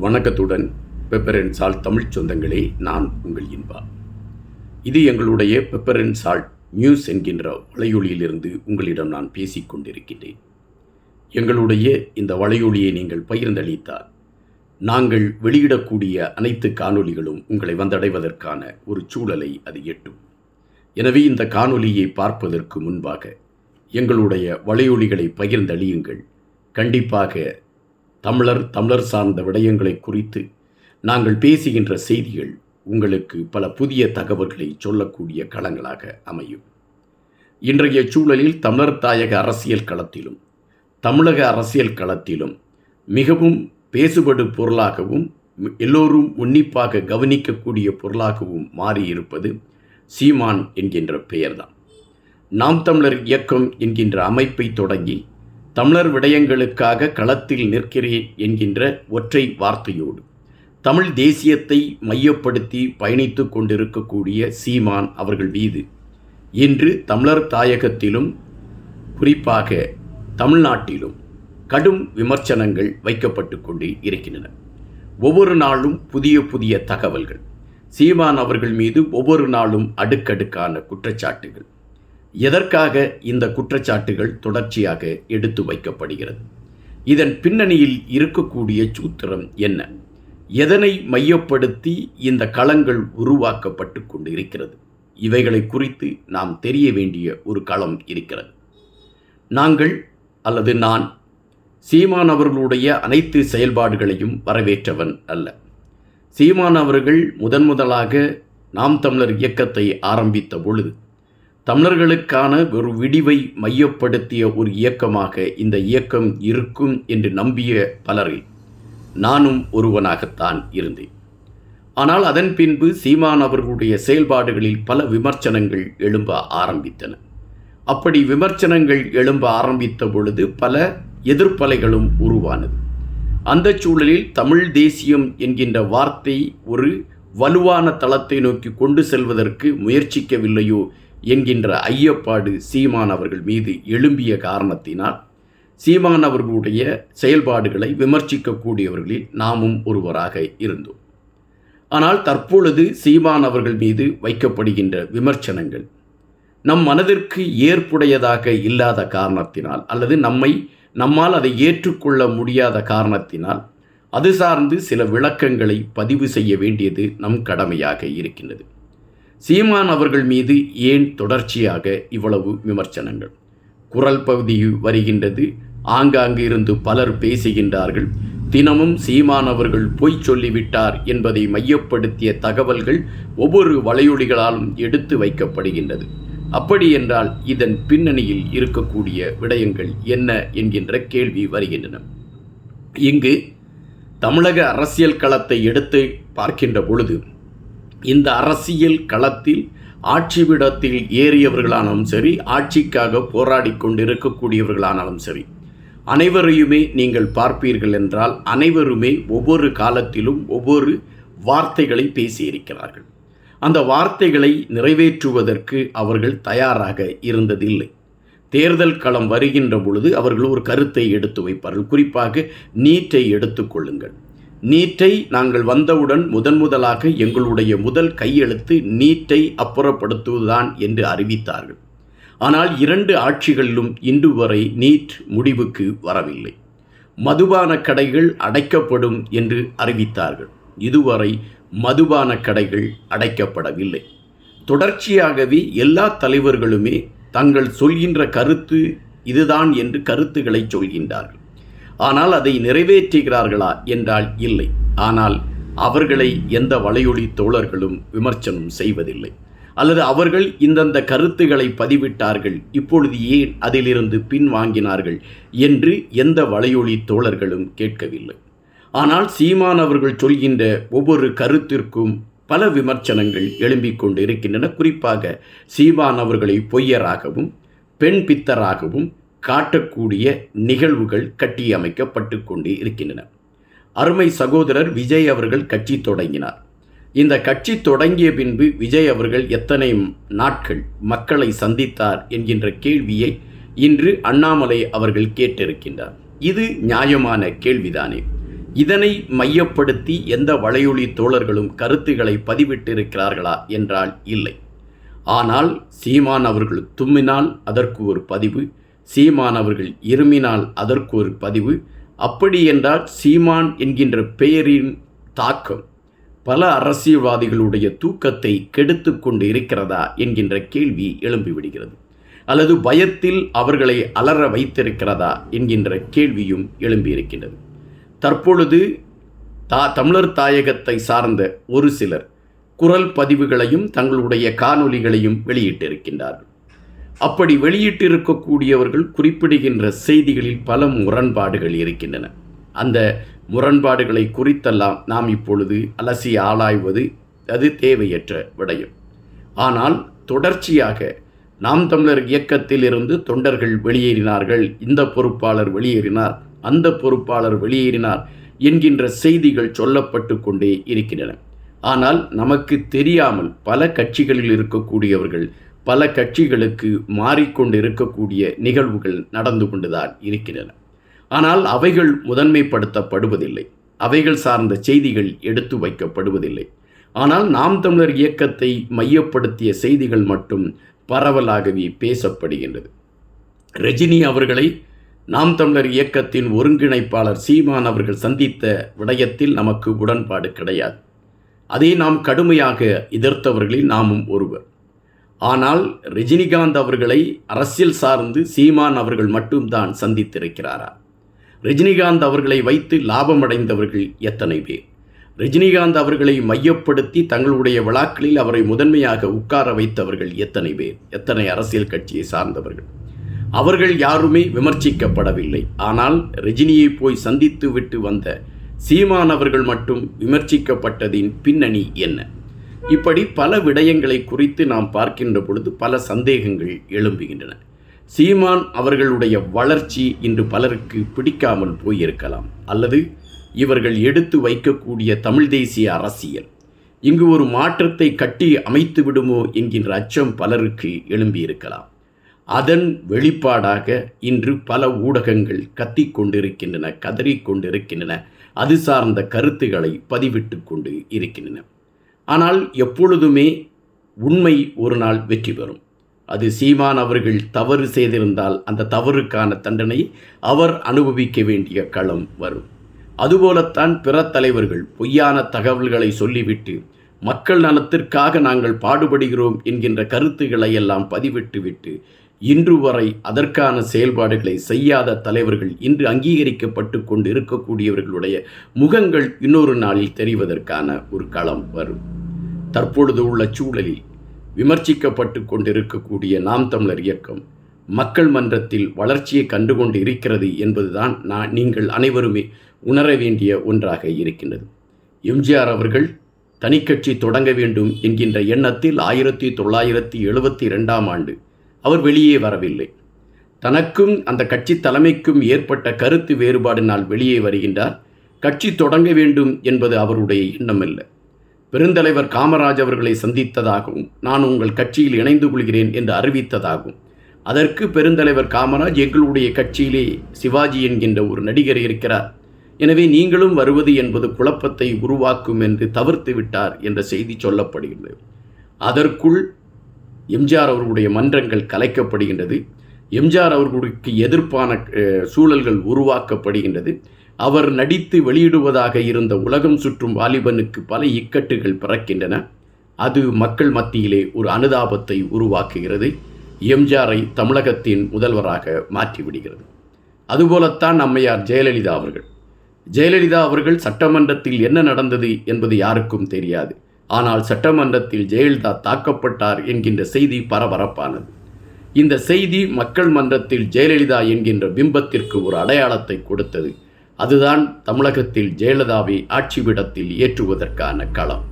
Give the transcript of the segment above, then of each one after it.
வணக்கத்துடன் பெப்பரன் சால்ட் தமிழ் சொந்தங்களே நான் உங்கள் இன்பா. இது எங்களுடைய பெப்பரன் சால்ட் நியூஸ் என்கின்ற வலையொலியிலிருந்து உங்களிடம் நான் பேசிக்கொண்டிருக்கின்றேன் எங்களுடைய இந்த வலையொலியை நீங்கள் பகிர்ந்தளித்தால் நாங்கள் வெளியிடக்கூடிய அனைத்து காணொளிகளும் உங்களை வந்தடைவதற்கான ஒரு சூழலை அது எட்டும். எனவே இந்த காணொலியை பார்ப்பதற்கு முன்பாக எங்களுடைய வலையொலிகளை பகிர்ந்தளியுங்கள். கண்டிப்பாக தமிழர் தமிழர் சார்ந்த விடயங்களை குறித்து நாங்கள் பேசுகின்ற செய்திகள் உங்களுக்கு பல புதிய தகவல்களை சொல்லக்கூடிய களங்களாக அமையும். இன்றைய சூழலில் தமிழர் தாயக அரசியல் களத்திலும் தமிழக அரசியல் களத்திலும் மிகவும் பேசுபடு பொருளாகவும் எல்லோரும் உன்னிப்பாக கவனிக்கக்கூடிய பொருளாகவும் மாறியிருப்பது சீமான் என்கின்ற பெயர்தான். நாம் தமிழர் இயக்கம் என்கின்ற அமைப்பை தொடங்கி தமிழர் விடயங்களுக்காக களத்தில் நிற்கிறேன் என்கின்ற ஒற்றை வார்த்தையோடு தமிழ் தேசியத்தை மையப்படுத்தி பயணித்து கொண்டிருக்கக்கூடிய சீமான் அவர்கள் மீது இன்று தமிழர் தாயகத்திலும் குறிப்பாக தமிழ்நாட்டிலும் கடும் விமர்சனங்கள் வைக்கப்பட்டு கொண்டு இருக்கின்றன. ஒவ்வொரு நாளும் புதிய புதிய தகவல்கள் சீமான் அவர்கள் மீது ஒவ்வொரு நாளும் அடுக்கடுக்கான குற்றச்சாட்டுகள். எதற்காக இந்த குற்றச்சாட்டுகள் தொடர்ச்சியாக எடுத்து வைக்கப்படுகிறது? இதன் பின்னணியில் இருக்கக்கூடிய சூத்திரம் என்ன? எதனை மையப்படுத்தி இந்த களங்கள் உருவாக்கப்பட்டு கொண்டு இருக்கிறது இவைகளை குறித்து நாம் தெரிய வேண்டிய ஒரு களம் இருக்கிறது. நாங்கள் அல்லது நான் சீமான் அவர்களுடைய அனைத்து செயல்பாடுகளையும் வரவேற்றவன் அல்ல. சீமான் அவர்கள் முதன் முதலாக நாம் தமிழர் இயக்கத்தை ஆரம்பித்த பொழுது தமிழர்களுக்கான ஒரு விடிவை மையப்படுத்திய ஒரு இயக்கமாக இந்த இயக்கம் இருக்கும் என்று நம்பிய பலரில் நானும் ஒருவனாகத்தான் இருந்தேன். ஆனால் அதன் பின்பு சீமான் அவர்களுடைய செயல்பாடுகளில் பல விமர்சனங்கள் எழும்ப ஆரம்பித்தன. அப்படி விமர்சனங்கள் எழும்ப ஆரம்பித்த பொழுது பல எதிர்ப்பலைகளும் உருவானது. அந்த சூழலில் தமிழ் தேசியம் என்கின்ற வார்த்தை ஒரு வலுவான தளத்தை நோக்கி கொண்டு செல்வதற்கு முயற்சிக்கவில்லையோ என்கின்ற ஐயப்பாடு சீமான் அவர்கள் மீது எழும்பிய காரணத்தினால் சீமான் அவர்களுடைய செயல்பாடுகளை விமர்சிக்கக்கூடியவர்களில் நாமும் ஒருவராக இருந்தோம். ஆனால் தற்பொழுது சீமான் அவர்கள் மீது வைக்கப்படுகின்ற விமர்சனங்கள் நம் மனதிற்கு ஏற்புடையதாக இல்லாத காரணத்தினால் அல்லது நம்மை நம்மால் அதை ஏற்றுக்கொள்ள முடியாத காரணத்தினால் அது சார்ந்து சில விளக்கங்களை பதிவு செய்ய வேண்டியது நம் கடமையாக இருக்கின்றது. சீமான் அவர்கள் மீது ஏன் தொடர்ச்சியாக இவ்வளவு விமர்சனங்கள்? குரல் பகுதி வருகின்றது. ஆங்காங்கு இருந்து பலர் பேசுகின்றார்கள். தினமும் சீமான் அவர்கள் பொய் சொல்லிவிட்டார் என்பதை மையப்படுத்திய தகவல்கள் ஒவ்வொரு வலையொலிகளாலும் எடுத்து வைக்கப்படுகின்றது. அப்படி என்றால் இதன் பின்னணியில் இருக்கக்கூடிய விடயங்கள் என்ன என்கின்ற கேள்வி வருகின்றன. இங்கு தமிழக அரசியல் களத்தை எடுத்து பார்க்கின்ற பொழுது இந்த அரசியல் களத்தில் ஆட்சிவிடத்தில் ஏறியவர்களானாலும் சரி ஆட்சிக்காக போராடி கொண்டிருக்கக்கூடியவர்களானாலும் சரி அனைவரையுமே நீங்கள் பார்ப்பீர்கள் என்றால் அனைவருமே ஒவ்வொரு காலத்திலும் ஒவ்வொரு வார்த்தைகளை பேசியிருக்கிறார்கள். அந்த வார்த்தைகளை நிறைவேற்றுவதற்கு அவர்கள் தயாராக இருந்ததில்லை. தேர்தல் களம் வருகின்ற பொழுது அவர்கள் ஒரு கருத்தை எடுத்து வைப்பார்கள். குறிப்பாக நீட்டை எடுத்துக்கொள்ளுங்கள் நீட்டை நாங்கள் வந்தவுடன் முதன் முதலாக எங்களுடைய முதல் கையெழுத்து நீட்டை அப்புறப்படுத்துவதுதான் என்று அறிவித்தார்கள். ஆனால் இரண்டு ஆட்சிகளிலும் இன்று வரை நீட் முடிவுக்கு வரவில்லை. மதுபான கடைகள் அடைக்கப்படும் என்று அறிவித்தார்கள். இதுவரை மதுபான கடைகள் அடைக்கப்படவில்லை. தொடர்ச்சியாகவே எல்லா தலைவர்களுமே தங்கள் சொல்கின்ற கருத்து இதுதான் என்று கருத்துக்களை சொல்கின்றார்கள். ஆனால் அதை நிறைவேற்றுகிறார்களா என்றால் இல்லை. ஆனால் அவர்களை எந்த வலையொலி தோழர்களும் விமர்சனம் செய்வதில்லை. அல்லது அவர்கள் இந்தந்த கருத்துக்களை பதிவிட்டார்கள் இப்பொழுது ஏன் அதிலிருந்து பின்வாங்கினார்கள் என்று எந்த வலையொலி தோழர்களும் கேட்கவில்லை. ஆனால் சீமான் அவர்கள் சொல்கின்ற ஒவ்வொரு கருத்திற்கும் பல விமர்சனங்கள் எழும்பிக் கொண்டு இருக்கின்றன குறிப்பாக சீமான் அவர்களை பொய்யராகவும் பெண் பித்தராகவும் காட்டக்கூடிய நிகழ்வுகள் கட்டியமைக்கப்பட்டு கொண்டு இருக்கின்றன அருமை சகோதரர் விஜய் அவர்கள் கட்சி தொடங்கினார். இந்த கட்சி தொடங்கிய பின்பு விஜய் அவர்கள் எத்தனை நாட்கள் மக்களை சந்தித்தார் என்கின்ற கேள்வியை இன்று அண்ணாமலை அவர்கள் கேட்டிருக்கின்றார். இது நியாயமான கேள்விதானே. இதனை மையப்படுத்தி எந்த வளையொலி தோழர்களும் கருத்துக்களை பதிவிட்டிருக்கிறார்களா என்றால் இல்லை. ஆனால் சீமான் அவர்கள் தும்மினால் அதற்கு ஒரு பதிவு சீமான் அவர்கள் இருமினால் அதற்கு ஒரு பதிவு. அப்படி என்றால் சீமான் என்கின்ற பெயரின் தாக்கம் பல அரசியல்வாதிகளுடைய தூக்கத்தை கெடுத்து கொண்டு இருக்கிறதா என்கின்ற கேள்வி எழும்பிவிடுகிறது. அல்லது பயத்தில் அவர்களை அலற வைத்திருக்கிறதா என்கின்ற கேள்வியும் எழும்பியிருக்கின்றது. தற்பொழுது தா தமிழர் தாயகத்தை சார்ந்த ஒரு சிலர் குரல் பதிவுகளையும் தங்களுடைய காணொலிகளையும் வெளியிட்டிருக்கின்றார்கள். அப்படி வெளியிட்டிருக்கக்கூடியவர்கள் குறிப்பிடுகின்ற செய்திகளில் பல முரண்பாடுகள் இருக்கின்றன. அந்த முரண்பாடுகளை குறித்தெல்லாம் நாம் இப்பொழுது அலசி ஆளாய்வது அது தேவையற்ற விடயம். ஆனால் தொடர்ச்சியாக நாம் தமிழர் இயக்கத்தில் இருந்து தொண்டர்கள் வெளியேறினார்கள் இந்த பொறுப்பாளர் வெளியேறினார் அந்த பொறுப்பாளர் வெளியேறினார் என்கின்ற செய்திகள் சொல்லப்பட்டு கொண்டே இருக்கின்றன. ஆனால் நமக்கு தெரியாமல் பல கட்சிகளில் இருக்கக்கூடியவர்கள் பல கட்சிகளுக்கு மாறிக்கொண்டு இருக்கக்கூடிய நிகழ்வுகள் நடந்து கொண்டுதான் இருக்கின்றன. ஆனால் அவைகள் முதன்மைப்படுத்தப்படுவதில்லை. அவைகள் சார்ந்த செய்திகள் எடுத்து வைக்கப்படுவதில்லை. ஆனால் நாம் தமிழர் இயக்கத்தை மையப்படுத்திய செய்திகள் மட்டும் பரவலாகவே பேசப்படுகின்றது. ரஜினி அவர்களை நாம் தமிழர் இயக்கத்தின் ஒருங்கிணைப்பாளர் சீமான் அவர்கள் சந்தித்த விடயத்தில் நமக்கு உடன்பாடு கிடையாது. அதை நாம் கடுமையாக எதிர்த்தவர்களில் நாமும் ஒருவர். ஆனால் ரஜினிகாந்த் அவர்களை அரசியல் சார்ந்து சீமான் அவர்கள் மட்டும்தான் சந்தித்திருக்கிறாரா? ரஜினிகாந்த் அவர்களை வைத்து லாபமடைந்தவர்கள் எத்தனை பேர்? ரஜினிகாந்த் அவர்களை மையப்படுத்தி தங்களுடைய விழாக்களில் அவரை முதன்மையாக உட்கார வைத்தவர்கள் எத்தனை பேர்? எத்தனை அரசியல் கட்சியை சார்ந்தவர்கள்? அவர்கள் யாருமே விமர்சிக்கப்படவில்லை. ஆனால் ரஜினியை போய் சந்தித்து விட்டு வந்த சீமான் அவர்கள் மட்டும் விமர்சிக்கப்பட்டதின் பின்னணி என்ன? இப்படி பல விடயங்களை குறித்து நாம் பார்க்கின்ற பொழுது பல சந்தேகங்கள் எழும்புகின்றன. சீமான் அவர்களுடைய வளர்ச்சி இன்று பலருக்கு பிடிக்காமல் போயிருக்கலாம். அல்லது இவர்கள் எடுத்து வைக்கக்கூடிய தமிழ் தேசிய அரசியல். இங்கு ஒரு மாற்றத்தை கட்டி அமைத்து விடுமோ என்கின்ற அச்சம் பலருக்கு எழும்பியிருக்கலாம். அதன் வெளிப்பாடாக இன்று பல ஊடகங்கள் கத்திக் கொண்டிருக்கின்றன கதறிக்கொண்டிருக்கின்றன அது சார்ந்த கருத்துக்களை பதிவிட்டு கொண்டு இருக்கின்றன. ஆனால் எப்பொழுதுமே உண்மை ஒரு நாள் வெற்றி பெறும். அது சீமான் அவர்கள் தவறு செய்திருந்தால் அந்த தவறுக்கான தண்டனை அவர் அனுபவிக்க வேண்டிய களம் வரும். அதுபோலத்தான் பிற தலைவர்கள் பொய்யான தகவல்களை சொல்லிவிட்டு மக்கள் நலத்திற்காக நாங்கள் பாடுபடுகிறோம் என்கின்ற கருத்துக்களை எல்லாம் பதிவிட்டுவிட்டு இன்று வரை அதற்கான செயல்பாடுகளை செய்யாத தலைவர்கள் இன்று அங்கீகரிக்கப்பட்டு கொண்டு இருக்கக்கூடியவர்களுடைய முகங்கள் இன்னொரு நாளில் தெரிவதற்கான ஒரு களம் வரும். தற்பொழுது உள்ள சூழலில் விமர்சிக்கப்பட்டு கொண்டிருக்கக்கூடிய நாம் தமிழர் இயக்கம் மக்கள் மன்றத்தில் வளர்ச்சியை கண்டுகொண்டு இருக்கிறது என்பதுதான் நான் நீங்கள் அனைவருமே உணர வேண்டிய ஒன்றாக இருக்கின்றது. எம்ஜிஆர் அவர்கள் தனிக்கட்சி தொடங்க வேண்டும் என்கின்ற எண்ணத்தில் ஆயிரத்தி தொள்ளாயிரத்தி எழுபத்தி ரெண்டாம் ஆண்டு அவர் வெளியே வரவில்லை. தனக்கும் அந்த கட்சி தலைமைக்கும் ஏற்பட்ட கருத்து வேறுபாடினால் வெளியே வருகின்றார். கட்சி தொடங்க வேண்டும் என்பது அவருடைய எண்ணமல்ல. பெருந்தலைவர் காமராஜ் அவர்களை சந்தித்ததாகவும் நான் உங்கள் கட்சியில் இணைந்து கொள்கிறேன் என்று அறிவித்ததாகவும் அதற்கு பெருந்தலைவர் காமராஜ் எங்களுடைய கட்சியிலே சிவாஜி என்கின்ற ஒரு நடிகர் இருக்கிறார். எனவே நீங்களும் வருவது என்பது குழப்பத்தை உருவாக்கும் என்று தவிர்த்து விட்டார் என்ற செய்தி சொல்லப்படுகிறது. அதற்குள் எம்ஜிஆர் அவர்களுடைய மன்றங்கள் கலைக்கப்படுகின்றது. எம்ஜிஆர் அவர்களுக்கு எதிர்ப்பான சூழல்கள் உருவாக்கப்படுகின்றது. அவர் நடித்து வெளியிடுவதாக இருந்த உலகம் சுற்றும் வாலிபனுக்கு பல இக்கட்டுகள் பிறக்கின்றன. அது மக்கள் மத்தியிலே ஒரு அனுதாபத்தை உருவாக்குகிறது. எம்ஜிஆரை தமிழகத்தின் முதல்வராக மாற்றிவிடுகிறது. அதுபோலத்தான் அம்மையார் ஜெயலலிதா அவர்கள். ஜெயலலிதா அவர்கள் சட்டமன்றத்தில் என்ன நடந்தது என்பது யாருக்கும் தெரியாது. ஆனால் சட்டமன்றத்தில் ஜெயலலிதா தாக்கப்பட்டார் என்கின்ற செய்தி பரபரப்பானது. இந்த செய்தி மக்கள் மன்றத்தில் ஜெயலலிதா என்கின்ற பிம்பத்திற்கு ஒரு அடையாளத்தை கொடுத்தது. அதுதான் தமிழகத்தில் ஜெயலலிதாவை ஆட்சிபிடத்தில் ஏற்றுவதற்கான களம்.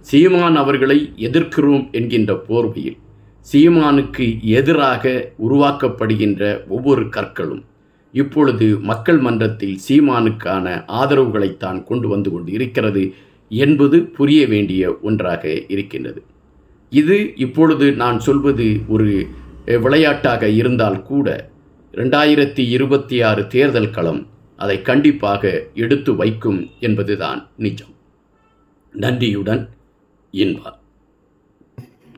சீமான் அவர்களை எதிர்க்கிறோம் என்கின்ற போர்வையில் சீமானுக்கு எதிராக உருவாக்கப்படுகின்ற ஒவ்வொரு கற்களும் இப்பொழுது மக்கள் மன்றத்தில் சீமானுக்கான ஆதரவுகளைத்தான் கொண்டு வந்து கொண்டு இருக்கிறது என்பது புரிய வேண்டிய ஒன்றாக இருக்கின்றது. இது இப்பொழுது நான் சொல்வது ஒரு விளையாட்டாக இருந்தால் கூட ரெண்டாயிரத்தி இருபத்தி ஆறு தேர்தல் களம் அதை கண்டிப்பாக எடுத்து வைக்கும் என்பதுதான் நிஜம். நன்றியுடன் இன்பா